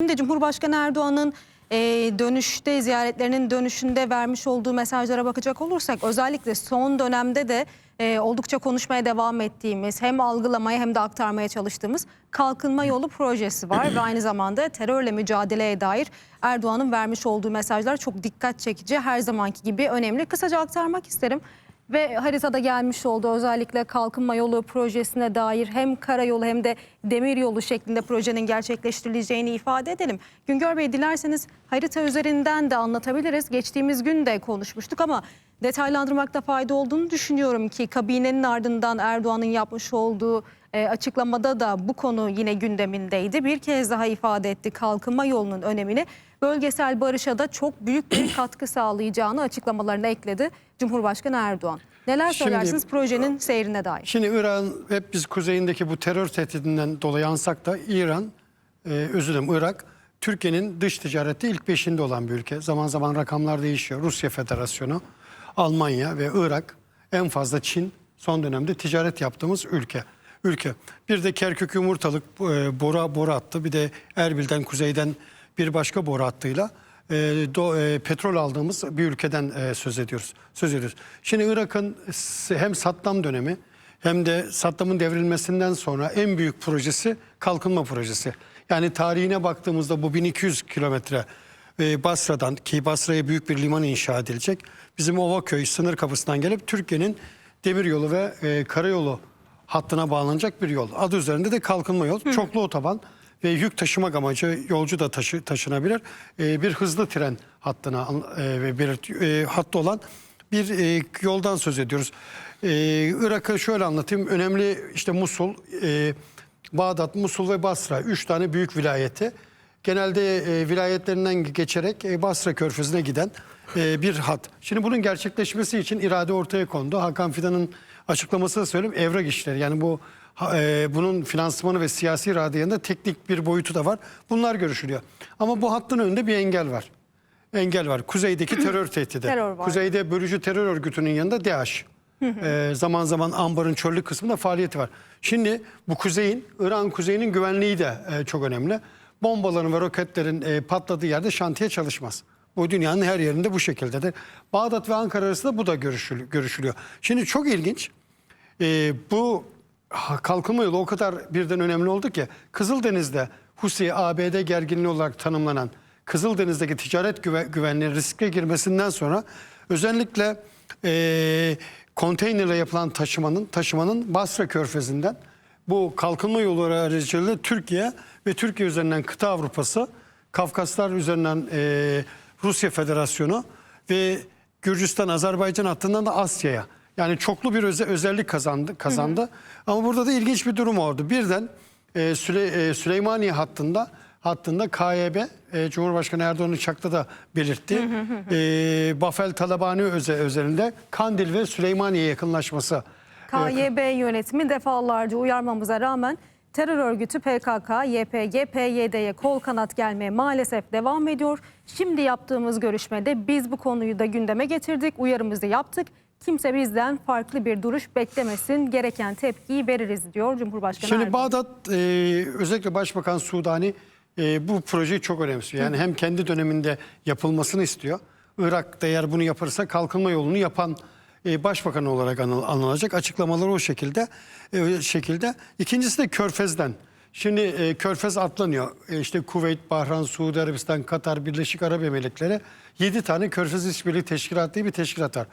Şimdi Cumhurbaşkanı Erdoğan'ın e, dönüşte ziyaretlerinin dönüşünde vermiş olduğu mesajlara bakacak olursak özellikle son dönemde de e, oldukça konuşmaya devam ettiğimiz hem algılamaya hem de aktarmaya çalıştığımız kalkınma yolu projesi var ve aynı zamanda terörle mücadeleye dair Erdoğan'ın vermiş olduğu mesajlar çok dikkat çekici her zamanki gibi önemli. Kısaca aktarmak isterim. Ve haritada gelmiş oldu özellikle kalkınma yolu projesine dair hem karayolu hem de demir yolu şeklinde projenin gerçekleştirileceğini ifade edelim. Güngör Bey dilerseniz harita üzerinden de anlatabiliriz. Geçtiğimiz gün de konuşmuştuk ama detaylandırmakta fayda olduğunu düşünüyorum ki kabinenin ardından Erdoğan'ın yapmış olduğu e, açıklamada da bu konu yine gündemindeydi. Bir kez daha ifade etti kalkınma yolunun önemini. Bölgesel barışa da çok büyük bir katkı sağlayacağını açıklamalarına ekledi Cumhurbaşkanı Erdoğan. Neler Şimdi- söylersiniz projenin seyrine dair? Şimdi İran hep biz kuzeyindeki bu terör tehdidinden dolayı ansak da İran, e, özür dilerim Irak, Türkiye'nin dış ticarette ilk beşinde olan bir ülke. Zaman zaman rakamlar değişiyor. Rusya Federasyonu, Almanya ve Irak en fazla Çin son dönemde ticaret yaptığımız ülke. Ülke. Bir de Kerkük Yumurtalık e, boru, boru attı. Bir de Erbil'den kuzeyden bir başka boru hattıyla e, do- e, petrol aldığımız bir ülkeden e, söz ediyoruz. Söz ediyoruz. Şimdi Irak'ın hem Saddam dönemi hem de Saddam'ın devrilmesinden sonra en büyük projesi kalkınma projesi. Yani tarihine baktığımızda bu 1200 kilometre e, Basra'dan ki Basra'ya büyük bir liman inşa edilecek. Bizim Ovaköy sınır kapısından gelip Türkiye'nin demiryolu ve e, karayolu hattına bağlanacak bir yol. Adı üzerinde de kalkınma yol. Çoklu otoban ve yük taşımak amacı yolcu da taşı, taşınabilir. Ee, bir hızlı tren hattına e, ve bir e, hattı olan bir e, yoldan söz ediyoruz. Ee, Irak'ı şöyle anlatayım. Önemli işte Musul, e, Bağdat, Musul ve Basra. Üç tane büyük vilayeti. Genelde e, vilayetlerinden geçerek e, Basra Körfezi'ne giden e, bir hat. Şimdi bunun gerçekleşmesi için irade ortaya kondu. Hakan Fidan'ın açıklamasını söyleyeyim. Evrak işleri yani bu e, bunun finansmanı ve siyasi irade yanında teknik bir boyutu da var. Bunlar görüşülüyor. Ama bu hattın önünde bir engel var. Engel var. Kuzeydeki terör tehdidi. Terör var. Kuzeyde bölücü terör örgütünün yanında DAEŞ. Ee, zaman zaman ambarın çöllük kısmında faaliyeti var. Şimdi bu kuzeyin, İran kuzeyinin güvenliği de e, çok önemli. Bombaların ve roketlerin e, patladığı yerde şantiye çalışmaz. Bu dünyanın her yerinde bu şekildedir. Bağdat ve Ankara arasında bu da görüşülü- görüşülüyor. Şimdi çok ilginç. Ee, bu kalkınma yolu o kadar birden önemli oldu ki Kızıldeniz'de Husi ABD gerginliği olarak tanımlanan Kızıldeniz'deki ticaret güve, güvenliği riske girmesinden sonra özellikle e, konteynerle yapılan taşımanın taşımanın Basra Körfezi'nden bu kalkınma yolları aracılığıyla Türkiye ve Türkiye üzerinden kıta Avrupası, Kafkaslar üzerinden e, Rusya Federasyonu ve Gürcistan, Azerbaycan hattından da Asya'ya. Yani çoklu bir öze- özellik kazandı. kazandı. Ama burada da ilginç bir durum oldu. Birden e, Süle- e, Süleymaniye hattında hattında KYB, e, Cumhurbaşkanı Erdoğan uçakta da belirtti. e, Bafel Talabani öze, özelinde Kandil ve Süleymaniye yakınlaşması. KYB yönetimi defalarca uyarmamıza rağmen terör örgütü PKK, YPG, PYD'ye kol kanat gelmeye maalesef devam ediyor. Şimdi yaptığımız görüşmede biz bu konuyu da gündeme getirdik, uyarımızı yaptık. Kimse bizden farklı bir duruş beklemesin, gereken tepkiyi veririz diyor Cumhurbaşkanı Şimdi Erdoğan. Bağdat e, özellikle Başbakan Sudani e, bu projeyi çok önemsiyor. Yani hem kendi döneminde yapılmasını istiyor. Irak'ta eğer bunu yaparsa kalkınma yolunu yapan e, başbakan olarak anıl- anılacak. Açıklamaları o şekilde. E, şekilde. İkincisi de Körfez'den. Şimdi e, Körfez atlanıyor. E, işte Kuveyt, Bahran, Suudi Arabistan, Katar, Birleşik Arap Emirlikleri 7 tane Körfez İşbirliği Teşkilatı diye bir teşkilat var.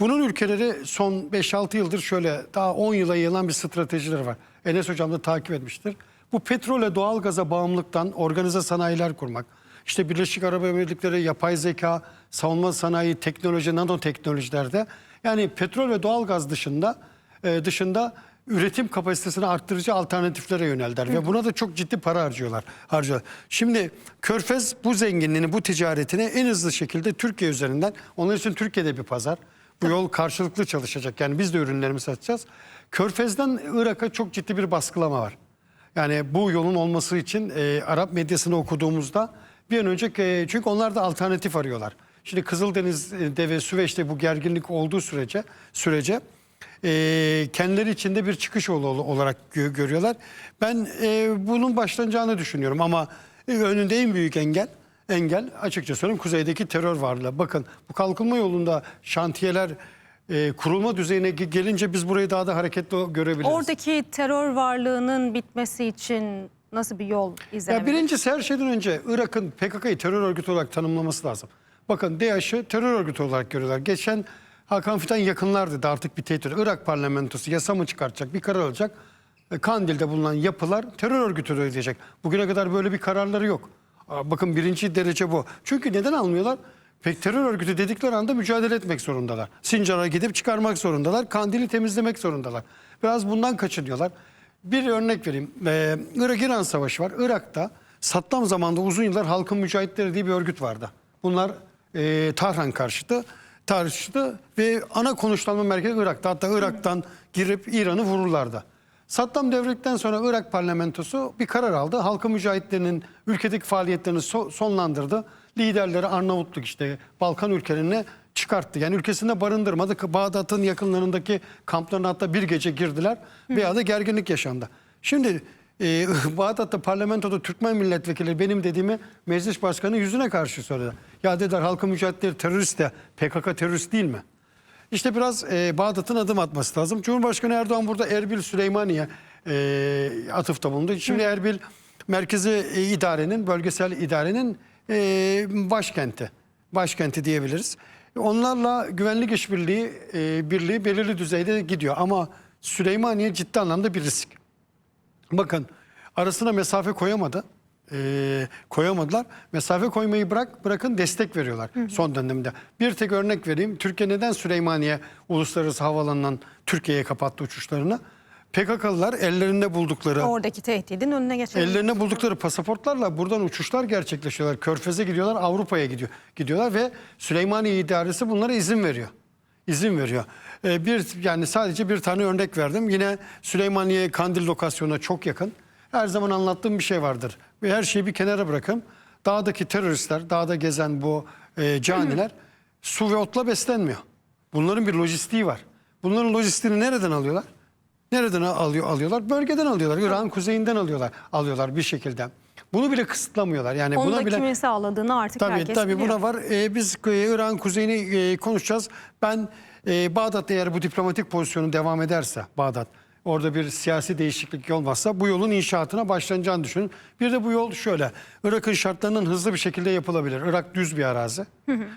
Bunun ülkeleri son 5-6 yıldır şöyle daha 10 yıla yayılan bir stratejileri var. Enes Hocam da takip etmiştir. Bu petrole doğalgaza bağımlılıktan organize sanayiler kurmak. İşte Birleşik Arap Emirlikleri yapay zeka, savunma sanayi, teknoloji, nanoteknolojilerde yani petrol ve doğalgaz dışında e, dışında üretim kapasitesini arttırıcı alternatiflere yöneldiler ve buna da çok ciddi para harcıyorlar. harcıyorlar. Şimdi Körfez bu zenginliğini, bu ticaretini en hızlı şekilde Türkiye üzerinden, onun için Türkiye'de bir pazar. Bu yol karşılıklı çalışacak. Yani biz de ürünlerimizi satacağız. Körfez'den Irak'a çok ciddi bir baskılama var. Yani bu yolun olması için e, Arap medyasını okuduğumuzda bir an önce e, çünkü onlar da alternatif arıyorlar. Şimdi Kızıldeniz'de ve Süveyş'te bu gerginlik olduğu sürece sürece e, kendileri içinde bir çıkış yolu olarak gö- görüyorlar. Ben e, bunun başlanacağını düşünüyorum ama E, önünde en büyük engel engel açıkça söyleyeyim kuzeydeki terör varlığı. Bakın bu kalkınma yolunda şantiyeler e, kurulma düzeyine ge- gelince biz burayı daha da hareketli görebiliriz. Oradaki terör varlığının bitmesi için nasıl bir yol Ya izlenebilir? birincisi her şeyden önce Irak'ın PKK'yı terör örgütü olarak tanımlaması lazım. Bakın DAEŞ'ı terör örgütü olarak görüyorlar. Geçen Hakan Fidan yakınlar dedi artık bir tehdit. Irak parlamentosu yasa mı çıkartacak, bir karar alacak. E, Kandil'de bulunan yapılar terör örgütü ödeyecek. Bugüne kadar böyle bir kararları yok. Bakın birinci derece bu. Çünkü neden almıyorlar? Pek terör örgütü dedikleri anda mücadele etmek zorundalar. Sincar'a gidip çıkarmak zorundalar. Kandil'i temizlemek zorundalar. Biraz bundan kaçınıyorlar. Bir örnek vereyim. Ee, Irak-İran Savaşı var. Irak'ta Saddam zamanında uzun yıllar Halkın Mücahitleri diye bir örgüt vardı. Bunlar e, Tahran karşıtı, karşıtı ve ana konuşlanma merkezi Irak'ta. Hatta Irak'tan girip İran'ı vururlardı. Saddam devrildikten sonra Irak parlamentosu bir karar aldı. Halkın mücahitlerinin ülkedeki faaliyetlerini so- sonlandırdı. Liderleri Arnavutluk işte Balkan ülkelerine çıkarttı. Yani ülkesinde barındırmadı. Bağdat'ın yakınlarındaki kamplarına hatta bir gece girdiler. Veya da gerginlik yaşandı. Şimdi e, Bağdat'ta parlamentoda Türkmen milletvekili benim dediğimi meclis başkanı yüzüne karşı söyledi. Ya dediler halkın mücahitleri terörist de PKK terörist değil mi? İşte biraz e, Bağdat'ın adım atması lazım. Cumhurbaşkanı Erdoğan burada Erbil Süleymaniye e, atıfta bulundu. Şimdi Erbil merkezi e, idarenin, bölgesel idarenin e, başkenti. Başkenti diyebiliriz. Onlarla güvenlik işbirliği e, birliği belirli düzeyde gidiyor. Ama Süleymaniye ciddi anlamda bir risk. Bakın arasına mesafe koyamadı. Ee, koyamadılar. Mesafe koymayı bırak bırakın destek veriyorlar son dönemde. Bir tek örnek vereyim. Türkiye neden Süleymaniye Uluslararası Havaalanı'ndan Türkiye'ye kapattı uçuşlarını? PKK'lılar ellerinde buldukları Oradaki tehdidin önüne geçebilir. Ellerine buldukları pasaportlarla buradan uçuşlar gerçekleşiyorlar. Körfez'e gidiyorlar, Avrupa'ya gidiyor, gidiyorlar ve Süleymaniye idaresi bunlara izin veriyor. İzin veriyor. Ee, bir yani sadece bir tane örnek verdim. Yine Süleymaniye Kandil lokasyonuna çok yakın. Her zaman anlattığım bir şey vardır. Ve her şeyi bir kenara bırakın. Dağdaki teröristler, dağda gezen bu e, caniler su ve otla beslenmiyor. Bunların bir lojistiği var. Bunların lojistiğini nereden alıyorlar? Nereden alıyor alıyorlar? Bölgeden alıyorlar. İran kuzeyinden alıyorlar. Alıyorlar bir şekilde. Bunu bile kısıtlamıyorlar. Yani Onu buna da bile kimin sağladığını artık Tabii herkes tabii biliyor. buna var. Ee, biz e, İran kuzeyini e, konuşacağız. Ben e, Bağdat'ta eğer bu diplomatik pozisyonu devam ederse Bağdat orada bir siyasi değişiklik olmazsa bu yolun inşaatına başlanacağını düşünün. Bir de bu yol şöyle. Irak'ın şartlarının hızlı bir şekilde yapılabilir. Irak düz bir arazi.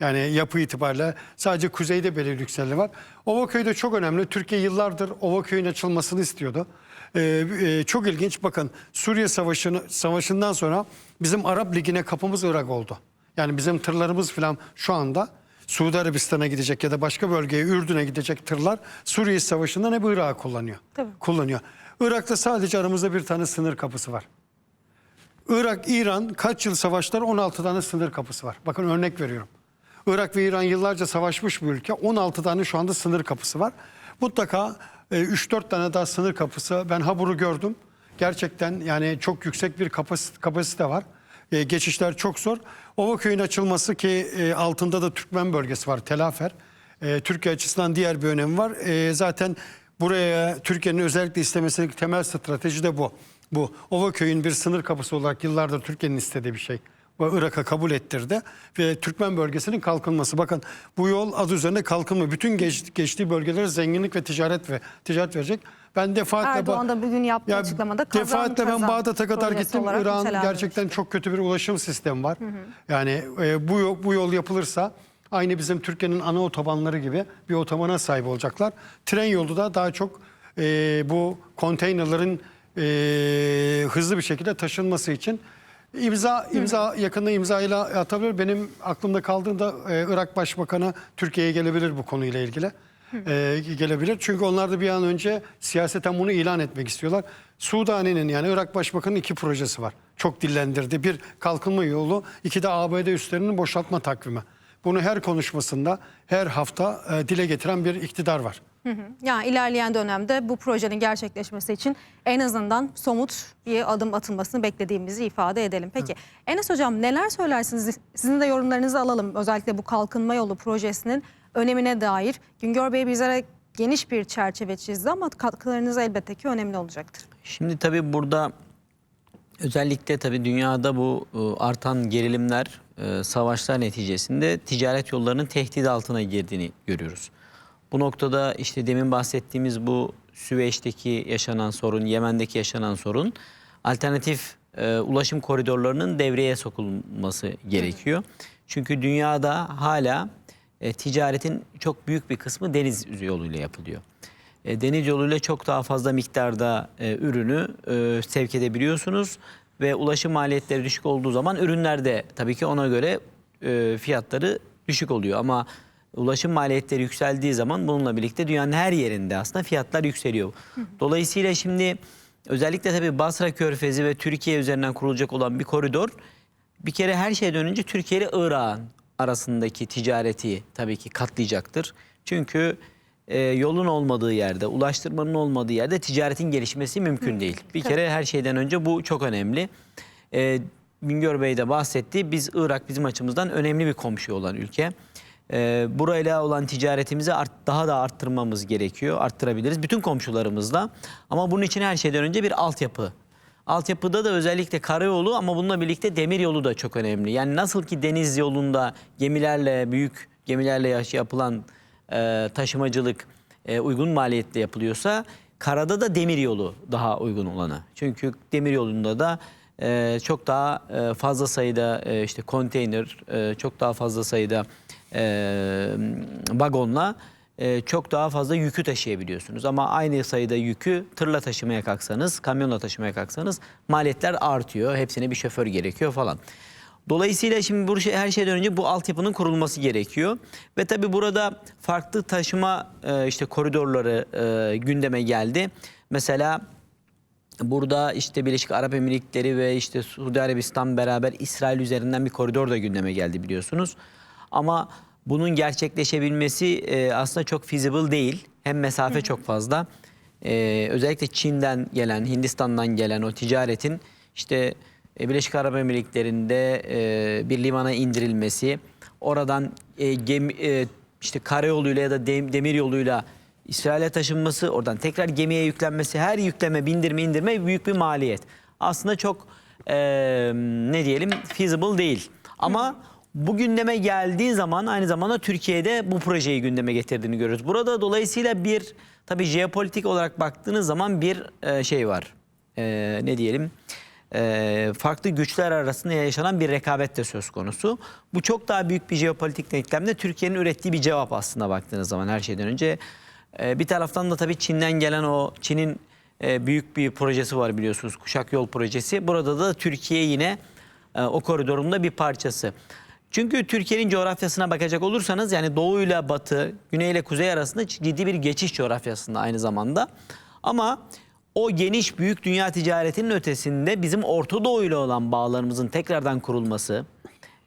Yani yapı itibariyle sadece kuzeyde belirli yükselme var. Ovaköy de çok önemli. Türkiye yıllardır Ovaköy'ün açılmasını istiyordu. Ee, e, çok ilginç bakın Suriye Savaşı'nı savaşından sonra bizim Arap Ligi'ne kapımız Irak oldu. Yani bizim tırlarımız falan şu anda Suudi Arabistan'a gidecek ya da başka bölgeye Ürdün'e gidecek tırlar Suriye Savaşı'ndan hep Irak'ı kullanıyor. Tabii. Kullanıyor. Irak'ta sadece aramızda bir tane sınır kapısı var. Irak, İran kaç yıl savaşlar 16 tane sınır kapısı var. Bakın örnek veriyorum. Irak ve İran yıllarca savaşmış bir ülke. 16 tane şu anda sınır kapısı var. Mutlaka e, 3-4 tane daha sınır kapısı. Ben Habur'u gördüm. Gerçekten yani çok yüksek bir kapasite, kapasite var. E, geçişler çok zor. Ovaköy'ün açılması ki e, altında da Türkmen bölgesi var Telafer. E, Türkiye açısından diğer bir önemi var. E, zaten buraya Türkiye'nin özellikle istemesindeki temel strateji de bu. Bu Ovaköy'ün bir sınır kapısı olarak yıllardır Türkiye'nin istediği bir şey. Irak'a kabul ettirdi ve Türkmen bölgesinin kalkınması. Bakın bu yol adı üzerinde kalkınma. Bütün geç- geçtiği bölgelere zenginlik ve ticaret ve ticaret verecek. Ben defaatle Erdoğan da bugün yaptığı açıklamada kazan defaatle ben kazan Bağdat'a kadar gittim. nitelendirmişti. gerçekten çok kötü bir ulaşım sistemi var. Yani e, bu yol, bu yol yapılırsa aynı bizim Türkiye'nin ana otobanları gibi bir otobana sahip olacaklar. Tren yolu da daha çok e, bu konteynerların e, hızlı bir şekilde taşınması için imza imza yakında imzayla atabilir. Benim aklımda kaldığında e, Irak Başbakanı Türkiye'ye gelebilir bu konuyla ilgili. E, gelebilir. Çünkü onlar da bir an önce siyaseten bunu ilan etmek istiyorlar. Sudani'nin yani Irak Başbakanı'nın iki projesi var. Çok dillendirdi. Bir kalkınma yolu, iki de ABD üslerinin boşaltma takvimi. Bunu her konuşmasında her hafta e, dile getiren bir iktidar var. Yani ilerleyen dönemde bu projenin gerçekleşmesi için en azından somut bir adım atılmasını beklediğimizi ifade edelim. Peki Enes Hocam neler söylersiniz? Sizin de yorumlarınızı alalım. Özellikle bu kalkınma yolu projesinin önemine dair. Güngör Bey bizlere geniş bir çerçeve çizdi ama katkılarınız elbette ki önemli olacaktır. Şimdi tabii burada Özellikle tabii dünyada bu e, artan gerilimler, e, savaşlar neticesinde ticaret yollarının tehdit altına girdiğini görüyoruz. Bu noktada işte demin bahsettiğimiz bu Süveyş'teki yaşanan sorun, Yemen'deki yaşanan sorun alternatif e, ulaşım koridorlarının devreye sokulması gerekiyor. Çünkü dünyada hala e, ticaretin çok büyük bir kısmı deniz yoluyla yapılıyor. E, deniz yoluyla çok daha fazla miktarda e, ürünü e, sevk edebiliyorsunuz ve ulaşım maliyetleri düşük olduğu zaman ürünler de tabii ki ona göre e, fiyatları düşük oluyor ama ulaşım maliyetleri yükseldiği zaman bununla birlikte dünyanın her yerinde aslında fiyatlar yükseliyor. Dolayısıyla şimdi özellikle tabii Basra Körfezi ve Türkiye üzerinden kurulacak olan bir koridor bir kere her şeyden önce Türkiye ile Irak'ın arasındaki ticareti tabii ki katlayacaktır. Çünkü e, yolun olmadığı yerde, ulaştırmanın olmadığı yerde ticaretin gelişmesi mümkün değil. Bir kere her şeyden önce bu çok önemli. E, Bingöl Bey de bahsetti. Biz Irak bizim açımızdan önemli bir komşu olan ülke. E, burayla olan ticaretimizi art, daha da arttırmamız gerekiyor. Arttırabiliriz bütün komşularımızla. Ama bunun için her şeyden önce bir altyapı Altyapıda da özellikle karayolu ama bununla birlikte demir yolu da çok önemli. Yani nasıl ki deniz yolunda gemilerle, büyük gemilerle yapılan e, taşımacılık e, uygun maliyette yapılıyorsa karada da demir yolu daha uygun olanı. Çünkü demir yolunda da e, çok daha e, fazla sayıda e, işte konteyner, e, çok daha fazla sayıda e, vagonla e, çok daha fazla yükü taşıyabiliyorsunuz. Ama aynı sayıda yükü tırla taşımaya kalksanız, kamyonla taşımaya kalksanız maliyetler artıyor. Hepsine bir şoför gerekiyor falan. Dolayısıyla şimdi bu şey, her şeyden önce bu altyapının kurulması gerekiyor. Ve tabii burada farklı taşıma e, işte koridorları e, gündeme geldi. Mesela Burada işte Birleşik Arap Emirlikleri ve işte Suudi Arabistan beraber İsrail üzerinden bir koridor da gündeme geldi biliyorsunuz. Ama bunun gerçekleşebilmesi e, aslında çok feasible değil. Hem mesafe çok fazla. E, özellikle Çin'den gelen, Hindistan'dan gelen o ticaretin işte e, Birleşik Arap Emirlikleri'nde e, bir limana indirilmesi, oradan e, gemi, e, işte karayoluyla ya da dem- demir yoluyla İsrail'e taşınması, oradan tekrar gemiye yüklenmesi, her yükleme, bindirme, indirme büyük bir maliyet. Aslında çok e, ne diyelim feasible değil. Ama bu gündeme geldiği zaman aynı zamanda Türkiye'de bu projeyi gündeme getirdiğini görüyoruz. Burada dolayısıyla bir tabii jeopolitik olarak baktığınız zaman bir e, şey var. E, ne diyelim? e, farklı güçler arasında yaşanan bir rekabet de söz konusu. Bu çok daha büyük bir jeopolitik denklemde Türkiye'nin ürettiği bir cevap aslında baktığınız zaman her şeyden önce. E, bir taraftan da tabii Çin'den gelen o Çin'in e, büyük bir projesi var biliyorsunuz Kuşak Yol projesi. Burada da Türkiye yine e, o koridorun da bir parçası. Çünkü Türkiye'nin coğrafyasına bakacak olursanız yani doğuyla batı, güneyle kuzey arasında ciddi bir geçiş coğrafyasında aynı zamanda. Ama o geniş büyük dünya ticaretinin ötesinde bizim Orta Doğu ile olan bağlarımızın tekrardan kurulması,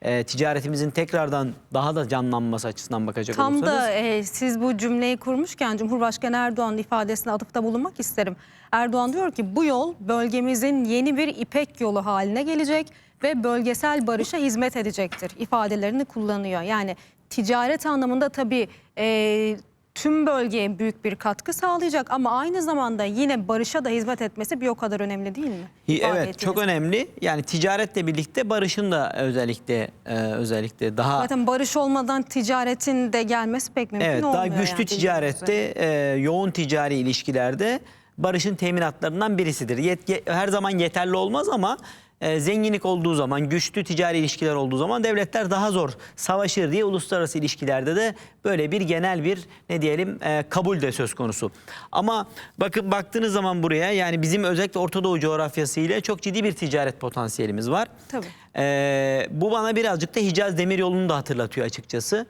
e, ticaretimizin tekrardan daha da canlanması açısından bakacak Tam olursanız. da e, siz bu cümleyi kurmuşken Cumhurbaşkanı Erdoğan'ın ifadesine atıfta bulunmak isterim. Erdoğan diyor ki bu yol bölgemizin yeni bir ipek yolu haline gelecek ve bölgesel barışa hizmet edecektir ifadelerini kullanıyor. Yani ticaret anlamında tabii e, tüm bölgeye büyük bir katkı sağlayacak ama aynı zamanda yine barışa da hizmet etmesi bir o kadar önemli değil mi? İfade Evet çok önemli. Yani ticaretle birlikte barışın da özellikle e, özellikle daha Zaten barış olmadan ticaretin de gelmesi pek mümkün Evet olmuyor. daha güçlü yani ticarette, e, yoğun ticari ilişkilerde barışın teminatlarından birisidir. Yet- ye- her zaman yeterli olmaz ama e, zenginlik olduğu zaman, güçlü ticari ilişkiler olduğu zaman devletler daha zor savaşır diye uluslararası ilişkilerde de böyle bir genel bir ne diyelim e, kabul de söz konusu. Ama bakın baktığınız zaman buraya yani bizim özellikle Orta Doğu coğrafyası ile çok ciddi bir ticaret potansiyelimiz var. Tabii. Ee, bu bana birazcık da Hicaz Demiryolu'nu da hatırlatıyor açıkçası.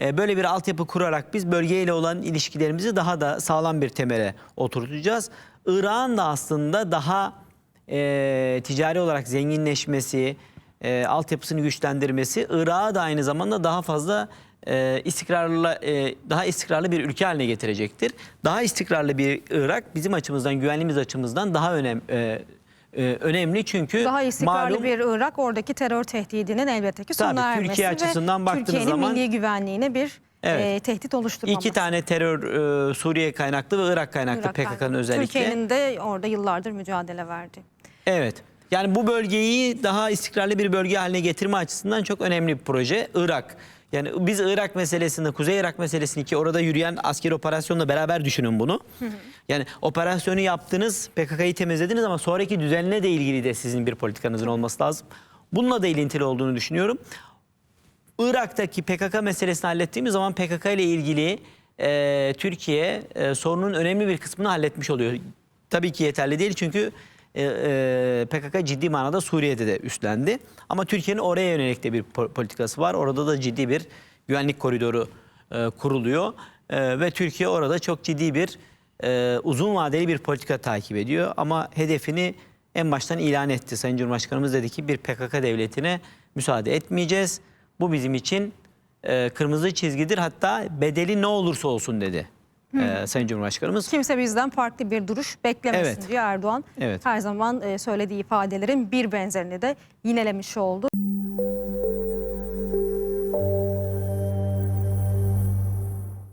Ee, böyle bir altyapı kurarak biz bölgeyle olan ilişkilerimizi daha da sağlam bir temele oturtacağız. Irak'ın da aslında daha e, ticari olarak zenginleşmesi, e, altyapısını güçlendirmesi Irak'a da aynı zamanda daha fazla e, istikrarlı e, daha istikrarlı bir ülke haline getirecektir. Daha istikrarlı bir Irak bizim açımızdan, güvenliğimiz açımızdan daha önem e, e, önemli çünkü Daha istikrarlı malum bir Irak oradaki terör tehdidinin elbette ki sona Tabii, ermesi Türkiye ve açısından baktığınız Türkiye'nin zaman- milli güvenliğine bir Evet. e, tehdit oluşturmaması. iki tane terör e, Suriye kaynaklı ve Irak kaynaklı PKK'nın özellikle. Türkiye'nin de orada yıllardır mücadele verdi. Evet. Yani bu bölgeyi daha istikrarlı bir bölge haline getirme açısından çok önemli bir proje. Irak. Yani biz Irak meselesinde, Kuzey Irak meselesini ki orada yürüyen askeri operasyonla beraber düşünün bunu. Yani operasyonu yaptınız, PKK'yı temizlediniz ama sonraki düzenine de ilgili de sizin bir politikanızın olması lazım. Bununla da ilintili olduğunu düşünüyorum. Irak'taki PKK meselesini hallettiğimiz zaman PKK ile ilgili e, Türkiye e, sorunun önemli bir kısmını halletmiş oluyor. Tabii ki yeterli değil çünkü e, e, PKK ciddi manada Suriye'de de üstlendi. Ama Türkiye'nin oraya yönelik de bir po- politikası var. Orada da ciddi bir güvenlik koridoru e, kuruluyor. E, ve Türkiye orada çok ciddi bir e, uzun vadeli bir politika takip ediyor. Ama hedefini en baştan ilan etti. Sayın Cumhurbaşkanımız dedi ki bir PKK devletine müsaade etmeyeceğiz. Bu bizim için e, kırmızı çizgidir. Hatta bedeli ne olursa olsun dedi e, Sayın Cumhurbaşkanımız. Kimse bizden farklı bir duruş beklemesin Evet. diyor Erdoğan. Evet. Her zaman e, söylediği ifadelerin bir benzerini de yinelemiş oldu.